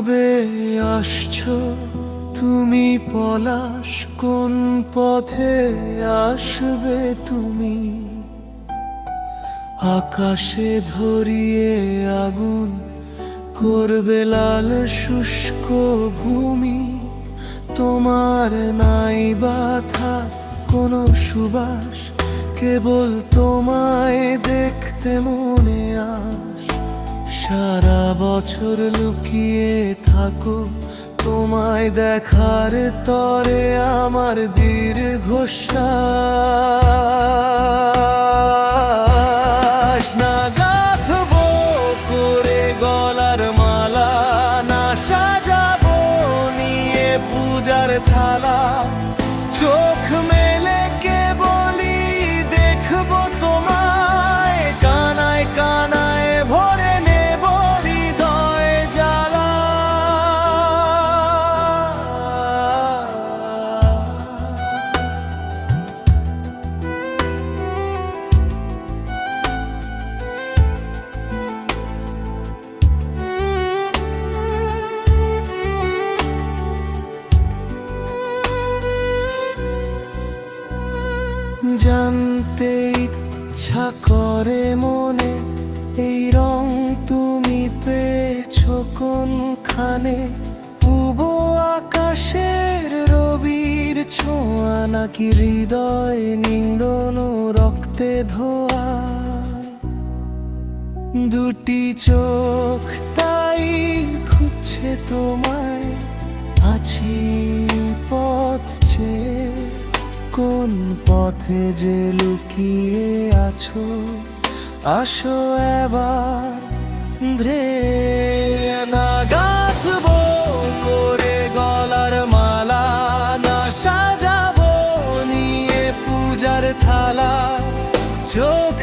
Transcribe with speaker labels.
Speaker 1: কবে আসছো? তুমি পলাশ কোন পথে আসবে তুমি? আকাশে ধরিয়ে আগুন করবে লাল শুষ্ক ভূমি। তোমার নাই বাথা কোনো সুবাস, কেবল তোমায় দেখতে মনে আস সারা বছর লুকিয়ে থাকো। তোমায় দেখার তরে আমার গাঁথবো করে গলার মালা, না নিয়ে পূজার থালা। চোখ মেলে জানতে ইচ্ছা করে মনে, এই রং তুমি পেয়েছ কোনখানে? পূব আকাশের রবির ছোঁয়া, নাকি হৃদয় নিংড়নো রক্তে ধোয়া? দুটি চোখ তাই খুঁজছে তোমায়, আছি কোন পথে যে লুকিয়ে আছো? আসো এবার ধরে না গাঁথবো করে গলার মালা, না সাজাবো নিয়ে পূজার থালা। চোখ